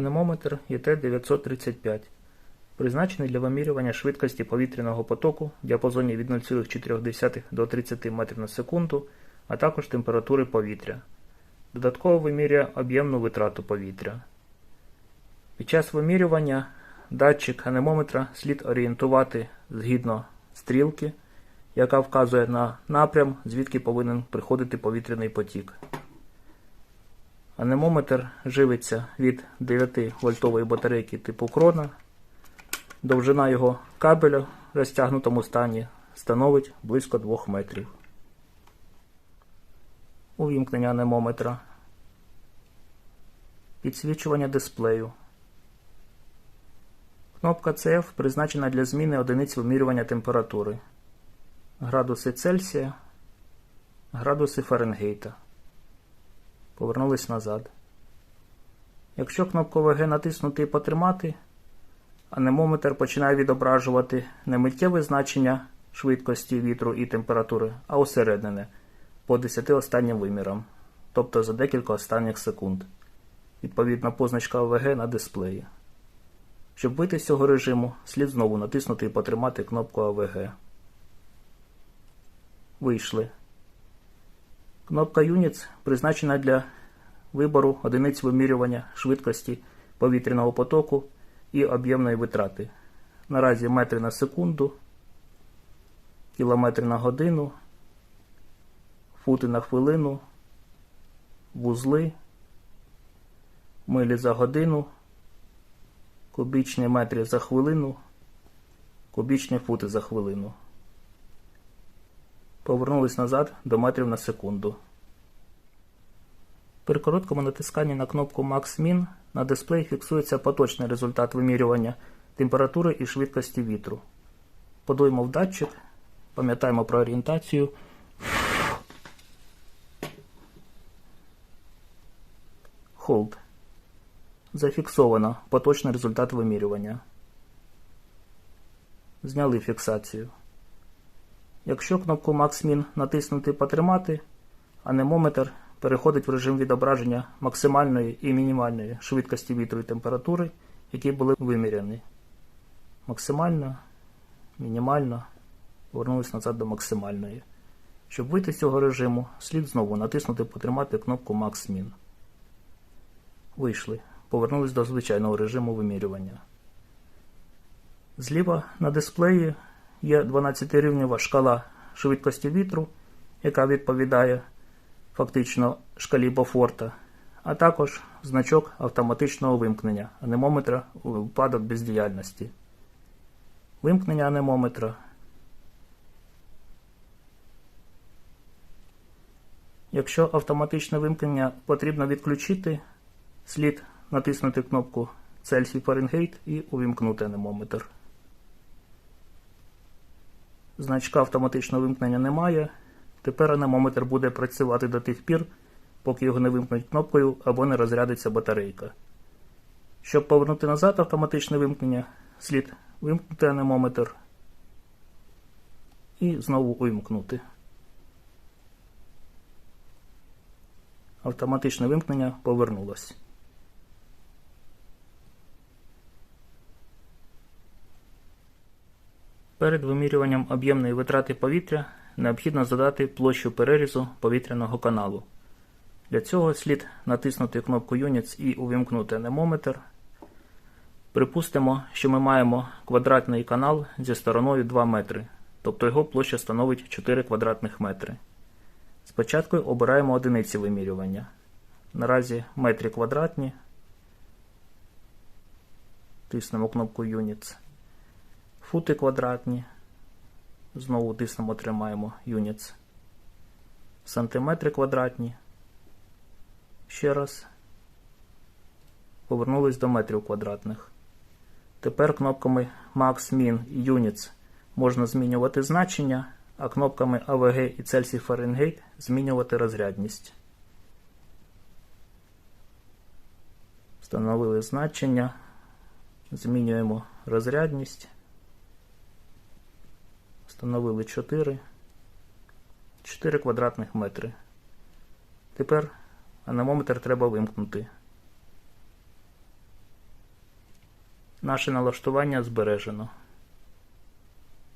Анемометр ЄТ-935 призначений для вимірювання швидкості повітряного потоку в діапазоні від 0,4 до 30 метрів на секунду, а також температури повітря. Додатково вимірює об'ємну витрату повітря. Під час вимірювання датчик анемометра слід орієнтувати згідно стрілки, яка вказує на напрям, звідки повинен приходити повітряний потік. Анемометр живиться від 9 вольтової батарейки типу крона. Довжина його кабеля в розтягнутому стані становить близько 2 метрів. Увімкнення анемометра. Підсвічування дисплею. Кнопка CF призначена для зміни одиниць вимірювання температури. Градуси Цельсія, градуси Фаренгейта. Повернулись назад. Якщо кнопку ВГ натиснути і потримати, анемометр починає відображувати не миттєве значення швидкості вітру і температури, а усереднене по 10 останнім вимірам, тобто за декілька останніх секунд. Відповідна позначка ОВГ на дисплеї. Щоб вийти з цього режиму, слід знову натиснути і потримати кнопку АВГ. Вийшли. Кнопка Units призначена для вибору одиниць вимірювання швидкості повітряного потоку і об'ємної витрати. Наразі метри на секунду, кілометри на годину, фути на хвилину, вузли, милі за годину, кубічні метри за хвилину, кубічні фути за хвилину. Повернулись назад до метрів на секунду. При короткому натисканні на кнопку Max-Min на дисплеї фіксується поточний результат вимірювання температури і швидкості вітру. Подуємо в датчик, пам'ятаємо про орієнтацію. Hold. Зафіксовано поточний результат вимірювання. Зняли фіксацію. Якщо кнопку Max-Min натиснути потримати, анемометр переходить в режим відображення максимальної і мінімальної швидкості вітру і температури, які були виміряні. Максимально, мінімально, повернулися назад до максимальної. Щоб вийти з цього режиму, слід знову натиснути потримати кнопку Max-Min. Вийшли. Повернулись до звичайного режиму вимірювання. Зліва на дисплеї є 12-рівнева шкала швидкості вітру, яка відповідає фактично шкалі Бофорта, а також значок автоматичного вимкнення анемометра у випадок бездіяльності. Вимкнення анемометра. Якщо автоматичне вимкнення потрібно відключити, слід натиснути кнопку Цельсій Фаренгейт і увімкнути анемометр. Значка автоматичного вимкнення немає. Тепер анемометр буде працювати до тих пір, поки його не вимкнуть кнопкою або не розрядиться батарейка. Щоб повернути назад автоматичне вимкнення, слід вимкнути анемометр і знову увімкнути. Автоматичне вимкнення повернулось. Перед вимірюванням об'ємної витрати повітря необхідно задати площу перерізу повітряного каналу. Для цього слід натиснути кнопку Units і увімкнути анемометр. Припустимо, що ми маємо квадратний канал зі стороною 2 метри, тобто його площа становить 4 квадратних метри. Спочатку обираємо одиниці вимірювання. Наразі метри квадратні. Тиснемо кнопку Units. Фути квадратні. Знову тиснемо, тримаємо Units. Сантиметри квадратні. Ще раз. Повернулись до метрів квадратних. Тепер кнопками Max, Min і Units можна змінювати значення, а кнопками AVG і Celsius Fahrenheit змінювати розрядність. Встановили значення. Змінюємо розрядність. Встановили 4, 4 квадратних метри. Тепер аномометр треба вимкнути. Наше налаштування збережено.